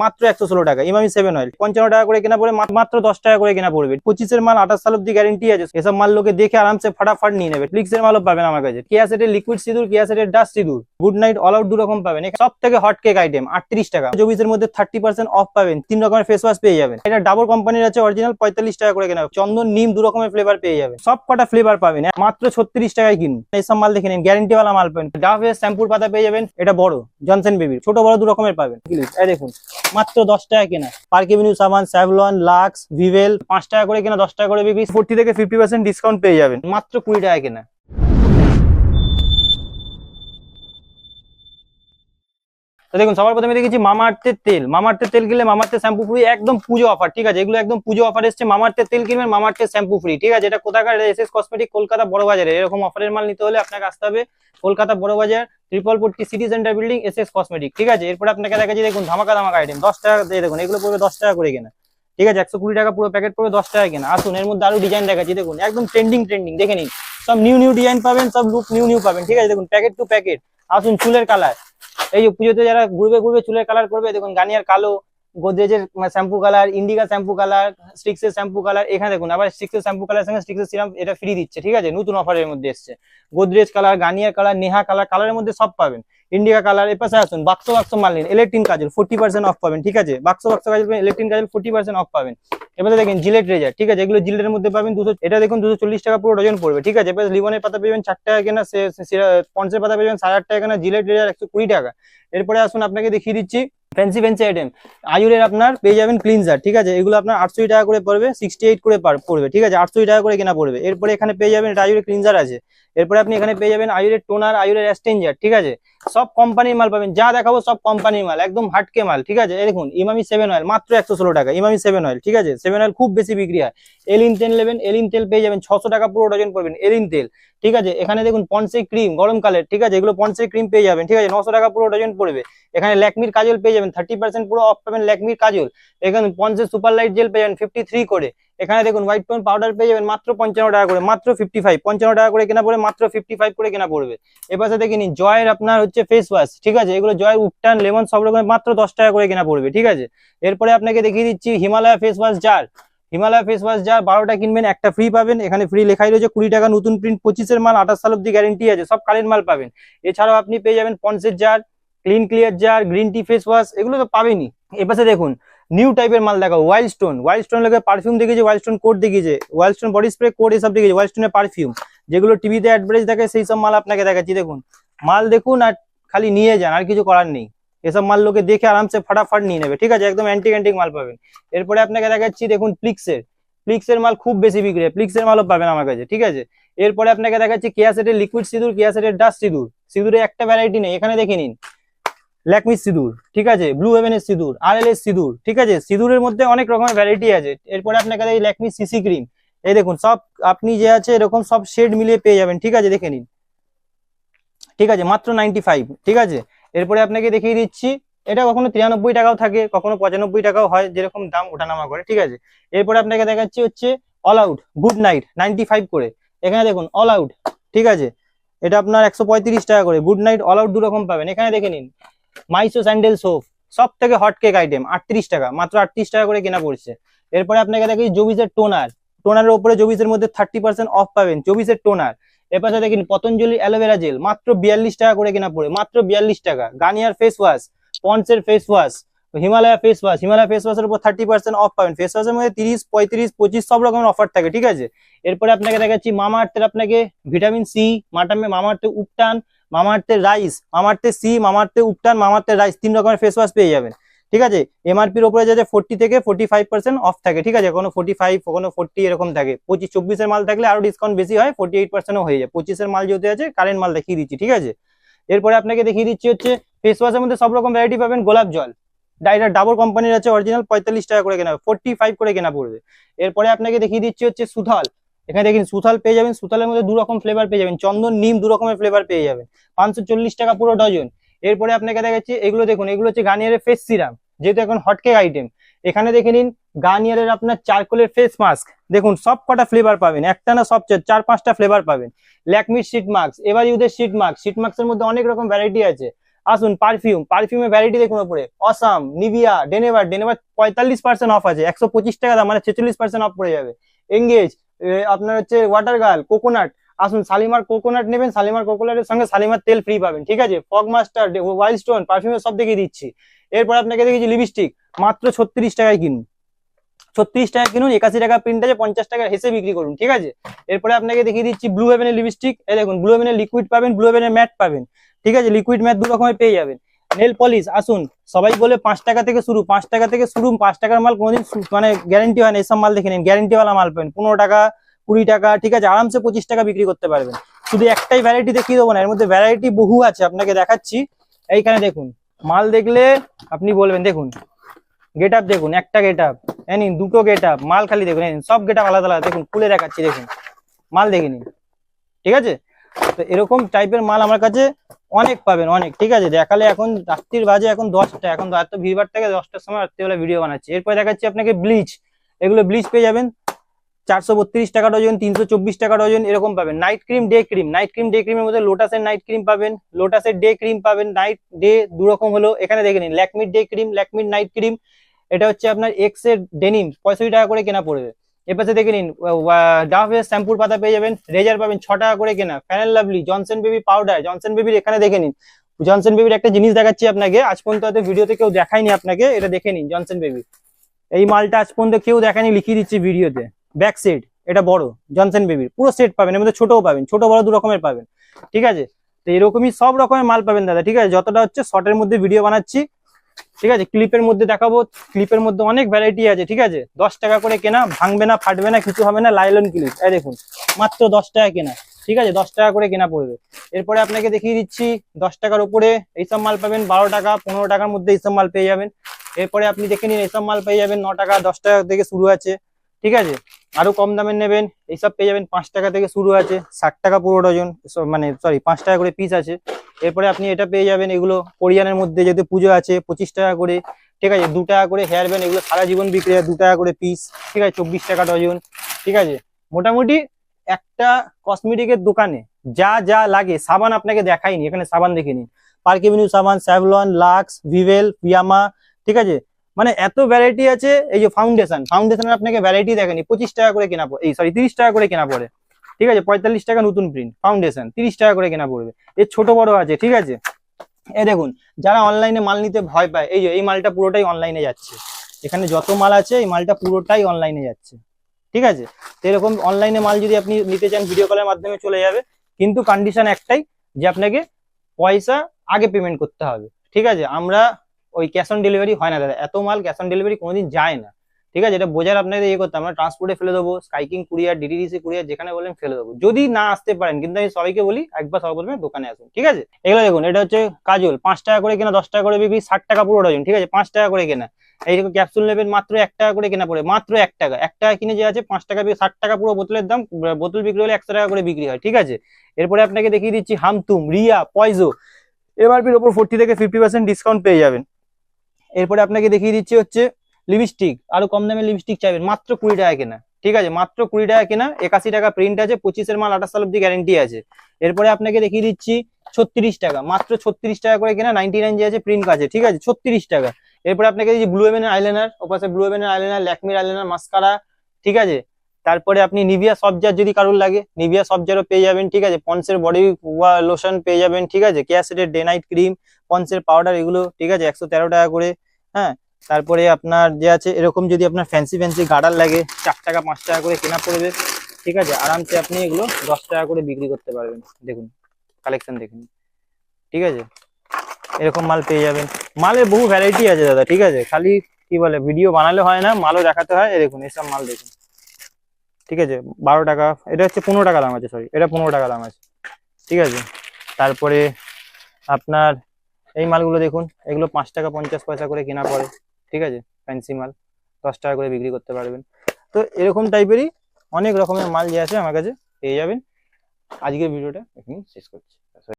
মাত্র একশো ষোলো টাকা। Emami seven oil. পঞ্চান্ন টাকা করে কেনা পড়বে, মা- মাত্র দশ টাকা করে কেনা পড়বে। পঁচিশের মাল আঠাশ সাল অব্দি গ্যারেন্টি আছে। এসব মাল লোকে দেখে আরামসে ফাটাফাট নিয়ে নেবে। ফ্লিক্সের মালও পাবেন আমার কাছে। কিয়া সেটের লিকুইড সিঁদুর কিয়া ডাস্ট সিঁদুর। গুড নাইট অল আউট দু রকম পাবেন। সব থেকে হট কেক আইটেম আটত্রিশ টাকা। চব্বিশের মধ্যে থার্টি পার্সেন্ট অফ পাবেন। তিন রকমের ফেস ওয়াশ পেয়ে যাবেন। এটা ডাবল কোম্পানির আছে অরিজিনাল পঁয়তাল্লিশ টাকা করে কেনা। চন্দন, নিম দু রকমের ফ্লেভার পেয়ে যাবেন। সব কটা ফ্লেভার পাবেন মাত্র ছত্রিশ টাকায় কিনুন। এইসব মাল দেখে নিন। গ্যারেন্টি ওয়ালা মাল পাবেন। ডাভের শ্যাম্পুর পাতা পেয়ে যাবেন। এটা বড় জনসন বেবির ছোট, বড় দু রকমের পাবেন দেখুন। মাত্র দশ টাকা কেনা। পার্ক এভিনিউ সাবান স্যাভলন লাক্স ভিভেল পাঁচ টাকা করে কেনা দশ টাকা করে বিক্রি। ফোর্টি থেকে ফিফটি পার্সেন্ট ডিসকাউন্ট পেয়ে যাবেন। মাত্র কুড়ি টাকা কেনা। তো দেখুন, সবার প্রথমে দেখেছি মামার্থের তেল। মামার্থের তেল কিনলে মামার্থের শ্যাম্পু ফ্রি একদম পুজো অফার ঠিক আছে? এগুলো একদম পুজো অফার এসছে মামার্থের তেল কিনবেন মামার্থের শ্যাম্পু ফ্রি ঠিক আছে? এটা কোথাকার? এস এস কসমেটিক কলকাতা বড় বাজারে। এরকম অফারের মাল নিতে হলে আপনাকে আসতে হবে কলকাতা বড় বাজার ট্রিপল পট্টি city centre building S S cosmetic ঠিক আছে? এরপর আপনাকে দেখাচ্ছি, দেখুন, ধামাকা ধামাকা আইটেম দশ টাকা দিয়ে দেখুন, এগুলো পড়বে দশ টাকা করে কেনা, ঠিক আছে? একশো কুড়ি টাকা পুরো প্যাকেট পড়বে দশ টাকা কেনা। আসুন, এর মধ্যে আরও ডিজাইন দেখাচ্ছি, দেখুন, একদম ট্রেন্ডিং ট্রেন্ডিং দেখে নিন। সব নিউ নিউ ডিজাইন পাবেন, সব লুক নিউ নিউ পাবেন, ঠিক আছে? দেখুন প্যাকেট টু প্যাকেট আসুন চুলের কালার এই যে পুজোতে যারা ঘুরবে ঘুরবে, চুলের কালার করবে, দেখুন, গানিয়ার কালো গোদরেজের shampoo colour Indica shampoo colour, স্টিক্সের shampoo colour, এখানে দেখুন, আবার স্টিক্সের শ্যাম্পু কালার সঙ্গে স্টিক্সের সিরাম এটা ফ্রি দিচ্ছে, ঠিক আছে? নতুন অফারের মধ্যে এসছে। Godrej colour Garnier colour, Neha colour, কালারের মধ্যে সব পাবেন। ইন্ডিকা কালার, এর পাশে আসুন বাক্স বাক্স মাল নিন ইলেকট্রিন কাজল ফোর্টি পার্সেন্ট অফ পাবেন, ঠিক আছে? বাক্স বাক্স কাজল ইলেকট্রিন কাজল ফোর্টি পার্সেন্ট অফ পাবেন। এবারে দেখেন জিলেট রেজার ঠিক আছে? এগুলো জিলেটের মধ্যে পাবেন দুশো, এটা দেখুন, দুশো চল্লিশ টাকা পুরো ডজন পড়বে, ঠিক আছে? এবার লিবনের পাতা পেবেন চার টাকা কেনা পঞ্চের পাতা পেবেন সাড়ে আট টাকা কেনা জিলেট রেজার একশো কুড়ি টাকা। এরপরে আসুন, আপনাকে দেখিয়ে দিচ্ছি ফ্যান্সি ফ্যান্সি আইটেম আয়ুরের আপনার পেয়ে যাবেন ক্লিনজার ঠিক আছে? এগুলো আপনার আটশো টাকা করে পড়বে সিক্সটি এইট করে পড়বে, ঠিক আছে? আটশো টাকা করে কেনা পড়বে। এরপরে এখানে পেয়ে যাবেন, এটা আয়ুরের ক্লিনজার আছে। এরপরে আপনি এখানে পেয়ে যাবেন আয়ুরের টোনার আয়ুরের অ্যাস্টেঞ্জার ঠিক আছে? সব কোম্পানির মাল পাবেন। যা দেখাবো সব কোম্পানির মাল, একদম হাটকে মাল, ঠিক আছে? দেখুন, ইমামি সেভেন অয়েল মাত্র একশো ষোলো টাকা, ইমামি সেভেন অয়েল ঠিক আছে? সেভেন অয়েল খুব বেশি বিক্রি হয়। এলিন তেল নেবেন এলিন তেল পেয়ে যাবেন, ছশো টাকা পুরো ডজন পড়বেন এলিন তেল, ঠিক আছে? এখানে দেখুন পন্সের ক্রিম গরমকালের ঠিক আছে? এগুলো পন্সের ক্রিম পেয়ে যাবেন, ঠিক আছে? নশো টাকা পুরো ডজন পড়বে। এখানে ল্যাকমির কাজল পেয়ে যাবেন থার্টি পার্সেন্ট পুরো অফ পাবেন ল্যাকমির কাজল। এখানে পন্সের সুপার লাইট জেল পেয়ে যাবেন ফিফটি থ্রি করে। এখানে দেখুন হোয়াইট টোন পাউডার পেয়ে যাবেন মাত্র পঞ্চান্ন টাকা করে, মাত্র ফিফটি ফাইভ পঞ্চান্ন টাকা করে কেনা পড়বে, মাত্র ফিফটি ফাইভ করে কেনা পড়বে। এপাশে দেখে নিন, জয়ের আপনার হচ্ছে ফেস ওয়াশ ঠিক আছে? এগুলো জয়ের উপটান, লেমন, সব রকমের মাত্র দশ টাকা করে কেনা পড়বে, ঠিক আছে? এরপরে আপনাকে দেখিয়ে দিচ্ছি Himalaya face wash jar Himalaya face wash jar বারোটা কিনবেন, একটা ফ্রি পাবেন। এখানে ফ্রি লেখাই রয়েছে কুড়ি টাকা, নতুন প্রিন্ট পঁচিশের মাল, আঠাশ সাল অব্দি গ্যারেন্টি আছে, সব কারেন্ট মাল পাবেন। এছাড়াও আপনি পেয়ে যাবেন পন্সের jar clean clear jar green tea face wash এগুলো তো পাবেনই। এপাশে দেখুন নিউ টাইপের মাল দেখো ওয়াইল্ড স্টোন ওয়াইল্ড স্টোন লেগে পারফিউম দেখিয়েছে ওয়াইল্ড স্টোন কোড দেখিয়েছে Wild Stone body spray code এসব দেখিয়েছে ওয়াইল্ড স্টোনের পারফিউম যেগুলো টিভিতে অ্যাডভার্টাইজ দেখে, সেই সব মাল আপনাকে দেখাচ্ছি, দেখুন। মাল দেখুন আর খালি নিয়ে যান, আর কিছু করার নেই। এসব মাল লোকে দেখে আরামসে ফাটাফাট নিয়ে নেবে, ঠিক আছে? একদম অ্যান্টিক অ্যান্টিক মাল পাবেন। এরপরে আপনাকে দেখাচ্ছি, দেখুন প্লিক্সের প্লিক্সের মাল খুব বেশি বিক্রি হয় প্লিক্সের মালও পাবেন আমার কাছে, ঠিক আছে? এরপরে আপনাকে দেখাচ্ছি কেয়া সেটের লিকুইড সিঁদুর কেয়া সেটের ডাস্ট সিঁদুর। সিঁদুরের একটা ভ্যারাইটি নেই, এখানে দেখে নিন। ল্যাকমি সিঁদুর ঠিক আছে? ব্লু হেভেনের সিঁদুর আর এল এস সিঁদুর ঠিক আছে? সিঁদুরের মধ্যে অনেক রকমের ভ্যারাইটি আছে। এরপরে আপনাকে দেখি ল্যাকমি সিসি ক্রিম এই দেখুন, সব আপনি যে আছে এরকম সব শেড মিলিয়ে পেয়ে যাবেন, ঠিক আছে? দেখে নিন। ঠিক আছে? মাত্র নাইনটি ফাইভ ঠিক আছে? এরপরে আপনাকে দেখিয়ে দিচ্ছি, এটা কখনো তিরানব্বই টাকাও থাকে, কখনো পঁচানব্বই টাকাও হয়, যেরকম দাম ওঠানামা করে, ঠিক আছে? এরপরে আপনাকে দেখাচ্ছি হচ্ছে All Out Good Knight ninety five করে। এখানে দেখুন অল আউট ঠিক আছে? এটা আপনার একশো পঁয়ত্রিশ টাকা করে। গুড নাইট অল আউট দু রকম পাবেন। এখানে দেখে নিন মাইসো স্যান্ডেল সোপ সব থেকে হট কেক আইটেম আটত্রিশ টাকা, মাত্র আটত্রিশ টাকা করে কেনা পড়ছে। এরপরে আপনাকে দেখি জবিসের টোনার টোনারের উপরে জবিসের মধ্যে থার্টি পার্সেন্ট অফ পাবেন জবিসের টোনার এর পাশে দেখেন পতঞ্জলি অ্যালোভেরা জেল মাত্র বিয়াল্লিশ টাকা করে কেনা পড়ে, মাত্র বিয়াল্লিশ টাকা। গানিয়ার face wash পন্সের face wash Himalaya face wash Himalaya face ওয়াশের উপর থার্টি পার্সেন্ট অফ পাবেন। ফেস ওয়াশের মধ্যে তিরিশ, পঁয়ত্রিশ, পঁচিশ, সব রকমের অফার থাকে, ঠিক আছে? এরপরে আপনাকে দেখাচ্ছি মামা আর্থের আপনাকে ভিটামিন সি মাটামে মামা আর্থের উপটান মামা আর্থের রাইস মামা আর্থের সি মামা আর্থের উপটান মামা আর্থের রাইস তিন রকমের ফেস ওয়াশ পেয়ে যাবেন। ঠিক আছে? এমআরপির উপরে যাতে ফোর্টি থেকে ফোর্টি ফাইভ পার্সেন্ট অফ থাকে, ঠিক আছে? কোনো ফোর্টি ফাইভ কোনো ফোর্টি এরকম থাকে। পঁচিশ, চব্বিশের মাল থাকলে আরও ডিসকাউন্ট বেশি হয় ফোর্টি এইট পার্সেন্টও হয়ে যায়। পঁচিশের মাল যেহেতু আছে কারেন্ট মাল দেখিয়ে দিচ্ছি, ঠিক আছে? এরপরে আপনাকে দেখিয়ে দিচ্ছি হচ্ছে ফেস ওয়াশের মধ্যে সব রকম ভ্যারাইটি পাবেন গোলাপ জল। ডাইরেক্ট ডাবল কোম্পানির আছে অরিজিনাল পঁয়তাল্লিশ টাকা করে কেনা ফোর্টি ফাইভ করে কেনা পড়বে। এরপরে আপনাকে দেখিয়ে দিচ্ছি হচ্ছে সুথাল। এখানে দেখেন সুথাল পেয়ে যাবেন, সুথালের মধ্যে দু রকম ফ্লেভার পেয়ে যাবেন। চন্দন, নিম দু রকমের ফ্লেভার পেয়ে যাবেন। পাঁচশো চল্লিশ টাকা পুরো ডজন এরপরে আপনাকে দেখাচ্ছি, এগুলো দেখুন, এগুলো হচ্ছে গার্নিয়ারের ফেস সিরাম যেহেতু এখন হটকেক আইটেম এখানে দেখে নিন গার্নিয়ারের আপনার চারকোলের ফেস মাস্ক দেখুন, সব কটা ফ্লেভার পাবেন, একটা না সব চার- চার, পাঁচটা ফ্লেভার পাবেন। ল্যাকমির শিট মাস্ক এবার ইউদের শিট মাস্ক শিট মাস্কের মধ্যে অনেক রকম ভ্যারাইটি আছে। আসুন পারফিউম পারফিউমের ভ্যারাইটি দেখুন ওপরে। অসাম নিভিয়া ডেনেভার ডেনেভার পঁয়তাল্লিশ পার্সেন্ট অফ আছে, একশো পঁচিশ টাকা দাম মানে ছেচল্লিশ পার্সেন্ট অফ পড়ে যাবে। এঙ্গেজ আপনার হচ্ছে ওয়াটার গার্ল কোকোনাট আসুন, শালিমার কোকোনাট নেবেন, শালিমার কোকোনাটের সঙ্গে শালিমার তেল ফ্রি পাবেন, ঠিক আছে? ফগ মাস্টার ওয়াইল্ড স্টোন পারফিউমের সব দেখিয়ে দিচ্ছি। এরপর আপনাকে দেখেছি লিপস্টিক মাত্র ছত্রিশ টাকায় কিনুন। ছত্রিশ টাকা কিনুন, একাশি টাকা প্রিন্ট আছে, পঞ্চাশ টাকা হেসে বিক্রি করুন, ঠিক আছে? এরপরে আপনাকে দেখিয়ে দিচ্ছি ব্লু হেভেনের লিপস্টিক এই দেখুন ব্লু হেভেনের লিকুইড পাবেন ব্লু হেভেনের ম্যাট পাবেন, ঠিক আছে? লিকুইড ম্যাট দু রকমের পেয়ে যাবেন। নেল পলিশ আসুন। সবাই বলে পাঁচ টাকা থেকে শুরু, পাঁচ টাকা থেকে শুরু, পাঁচ টাকার মাল কোনোদিন মানে গ্যারেন্টি হয় না এসব মাল দেখে নিন। গ্যারেন্টিওয়ালা মাল পাবেন পনেরো টাকা, কুড়ি টাকা, ঠিক আছে, আরামসে পঁচিশ টাকা বিক্রি করতে পারবেন। শুধু একটাই ভ্যারাইটি দেখিয়ে দেবো না, এর মধ্যে ভ্যারাইটি বহু আছে, আপনাকে দেখাচ্ছি। এইখানে দেখুন, মাল দেখলে আপনি বলবেন, দেখুন গেট আপ দেখুন, একটা গেট আপ নিন, দুটো গেট আপ মাল খালি দেখুন সব গেট আপ আলাদা আলাদা, দেখুন, খুলে দেখাচ্ছি, দেখুন, মাল দেখে নিন, ঠিক আছে? তো এরকম টাইপের মাল আমার কাছে অনেক পাবেন, অনেক। ঠিক আছে? দেখালে এখন রাত্রির বাজে, এখন দশটা। এখন এত ভিড় থেকে দশটার সময় রাত্রিবেলা ভিডিও বানাচ্ছি। এরপরে দেখাচ্ছি আপনাকে ব্লিচ এগুলো ব্লিচ পেয়ে যাবেন। চারশো বত্রিশ টাকা ডজন, তিনশো চব্বিশ টাকা ডজন, এরকম পাবেন। Night cream day cream night cream day ক্রিমের মধ্যে লোটাসের নাইট ক্রিম পাবেন। লোটাসের ডে ক্রিম পাবেন। নাইট ডে দু রকম হলো। এখানে দেখে নিন ল্যাকমির ডে ক্রিম ল্যাকমির নাইট ক্রিম এটা হচ্ছে আপনার এক্সের ডেনিম পঁয়ষট্টি টাকা করে কেনা পড়বে। এর পাশে দেখে নিন ডাভের শ্যাম্পুর পাতা পেয়ে যাবেন রেজার পাবেন ছ টাকা করে কেনা fair and lovely Johnson baby powder Johnson বেবির এখানে দেখে নিন। জনসন বেবির একটা জিনিস দেখাচ্ছি আপনাকে, আজ পর্যন্ত হয়তো ভিডিওতে কেউ দেখায়নি আপনাকে, এটা দেখে নিন জনসন বেবি এই মালটা আজ পর্যন্ত কেউ দেখায়নি, লিখিয়ে দিচ্ছি ভিডিওতে ব্যাক সেট এটা বড় জনসন বেবির পুরো সেট পাবেন, এর মধ্যে ছোটও পাবেন, ছোট বড় দু রকমের পাবেন, ঠিক আছে? তো এরকমই সব রকমের মাল পাবেন দাদা, ঠিক আছে? যতটা হচ্ছে শর্টের মধ্যে ভিডিও বানাচ্ছি ঠিক আছে? ক্লিপের মধ্যে দেখাবো। ক্লিপের মধ্যে অনেক ভ্যারাইটি আছে, ঠিক আছে? দশ টাকা করে কেনা, ভাঙবে না, ফাটবে না, কিছু হবে না লাইলন ক্লিপ এই দেখুন, মাত্র দশ টাকা কেনা, ঠিক আছে? দশ টাকা করে কেনা পড়বে। এরপরে আপনাকে দেখিয়ে দিচ্ছি, দশ টাকার উপরে এইসব মাল পাবেন, বারো টাকা, পনেরো টাকার মধ্যে এইসব মাল পেয়ে যাবেন। এরপরে আপনি দেখে নিন, এইসব মাল পেয়ে যাবেন, ন টাকা, দশ টাকা থেকে শুরু আছে, ঠিক আছে? আরও কম দামের নেবেন, এইসব পেয়ে যাবেন পাঁচ টাকা থেকে শুরু আছে, ষাট টাকা পুরো ডজন মানে সরি পাঁচ টাকা করে পিস আছে। এরপরে আপনি এটা পেয়ে যাবেন এগুলো কোরিয়ানের মধ্যে যেহেতু পুজো আছে, পঁচিশ টাকা করে, ঠিক আছে, দু টাকা করে হেয়ার ব্যান্ড এগুলো সারা জীবন বিক্রি হয়, দু টাকা করে পিস ঠিক আছে, চব্বিশ টাকা ডজন ঠিক আছে। মোটামুটি একটা কসমেটিকের দোকানে যা যা লাগে, সাবান আপনাকে দেখাইনি এখানে সাবান দেখে নিন পার্ক এভিনিউ সাবান স্যাভলন লাক্স ভিভেল পিয়ামা ঠিক আছে? মানে এত ভ্যারাইটি আছে, এই যে ফাউন্ডেশন ফাউন্ডেশনের আপনাকে ভ্যারাইটি দেখেনি পঁচিশ টাকা করে কেনা এই সরি তিরিশ টাকা করে কেনা পড়ে। ঠিক আছে? পঁয়তাল্লিশ টাকা নতুন প্রিন্ট ফাউন্ডেশন তিরিশ টাকা করে কেনা পড়বে। এর ছোট বড় আছে, ঠিক আছে? এ দেখুন, যারা অনলাইনে মাল নিতে ভয় পায়, এই যে, এই মালটা পুরোটাই অনলাইনে যাচ্ছে। এখানে যত মাল আছে, এই মালটা পুরোটাই অনলাইনে যাচ্ছে। ঠিক আছে? তো এরকম অনলাইনে মাল যদি আপনি নিতে চান ভিডিও কলের মাধ্যমে চলে যাবে। কিন্তু কন্ডিশন একটাই, যে আপনাকে পয়সা আগে পেমেন্ট করতে হবে। ঠিক আছে? আমরা ওই ক্যাশ অন ডেলিভারি হয় না, দাদা। এত মাল ক্যাশ অন ডেলিভারি কোনোদিন যায় না। ঠিক আছে? এটা বোঝার আপনাদের ইয়ে করতে আমরা ট্রান্সপোর্টে ফেলে দেবো স্কাইকিং কুরিয়ার ডিডিডিসি কুরিয়ার যেখানে বলেন ফেলে দেবো। যদি না আসতে পারেন, কিন্তু আমি সবাইকে বলি, একবার সর্বপ্রথমে দোকানে আসুন, ঠিক আছে? এগুলো দেখুন, এটা হচ্ছে কাজল, পাঁচ টাকা করে কেনা, দশ টাকা করে বিক্রি, ষাট টাকা পুরো ডজন, ঠিক আছে? পাঁচ টাকা করে কেনা। এইরকম ক্যাপসুল নেবেন মাত্র এক টাকা করে কেনা পড়ে, মাত্র এক টাকা। এক টাকা কিনে যে আছে, পাঁচ টাকা ষাট টাকা পুরো বোতলের দাম বোতল বিক্রি হলে একশো টাকা করে বিক্রি হয়, ঠিক আছে? এরপরে আপনাকে দেখিয়ে দিচ্ছি হামতুম, রিয়া, পয়জো। এমআরপির ওপর ফোর্টি থেকে ফিফটি পার্সেন্ট ডিসকাউন্ট পেয়ে যাবেন। এরপরে আপনাকে দেখিয়ে দিচ্ছি হচ্ছে লিপস্টিক, আরও কম দামে লিপস্টিক চাইবেন, মাত্র কুড়ি টাকা কেনা, ঠিক আছে? মাত্র কুড়ি টাকা কেনা, একাশি টাকা প্রিন্ট আছে, পঁচিশের মাল আঠাশ সাল অব্দি গ্যারেন্টি আছে। এরপরে আপনাকে দেখিয়ে দিচ্ছি, ছত্রিশ টাকা, মাত্র ছত্রিশ টাকা করে কেনা নাইনটি নাইন যে আছে প্রিন্ট আছে ঠিক আছে? ছত্রিশ টাকা। এরপরে আপনাকে দিচ্ছি ব্লু এভেনের আইলাইনার ওপাশে ব্লু এভেনের আইলাইনার ল্যাকমির আইলাইনার মাস্কারা ঠিক আছে? তারপরে আপনি নিভিয়া সবজার যদি কারোর লাগে নিভিয়া সবজারও পেয়ে যাবেন, ঠিক আছে? পন্সের বডি লোশন পেয়ে যাবেন, ঠিক আছে? ক্যাসেটের ডে নাইট ক্রিম পন্সের পাউডার এগুলো, ঠিক আছে? একশো তেরো টাকা করে হ্যাঁ? তারপরে আপনার যে আছে, এরকম যদি আপনার ফ্যান্সি ফ্যান্সি গার্ডার লাগে, চার টাকা, পাঁচ টাকা করে কেনা পড়বে, ঠিক আছে? আরামসে আপনি এগুলো দশ টাকা করে বিক্রি করতে পারবেন। দেখুন কালেকশন দেখুন ঠিক আছে? এরকম মাল পেয়ে যাবেন। মালের বহু ভ্যারাইটি আছে দাদা, ঠিক আছে? খালি কি বলে ভিডিও বানালে হয় না, মালও দেখাতে হয়। দেখুন, এসব মাল দেখুন। ঠিক আছে? বারো টাকা, এটা হচ্ছে পনেরো টাকা দাম আছে সরি এটা পনেরো টাকা দাম আছে। ঠিক আছে? তারপরে আপনার এই মালগুলো দেখুন, এগুলো পাঁচ টাকা, পঞ্চাশ পয়সা করে কেনা পড়ে। ঠিক আছে? ফ্যান্সি মাল। দশ টাকা করে বিক্রি করতে পারবেন। তো এরকম টাইপেরই অনেক রকমের মাল যে আছে আমার কাছে পেয়ে যাবেন। আজকের ভিডিওটা এখানেই শেষ করছি।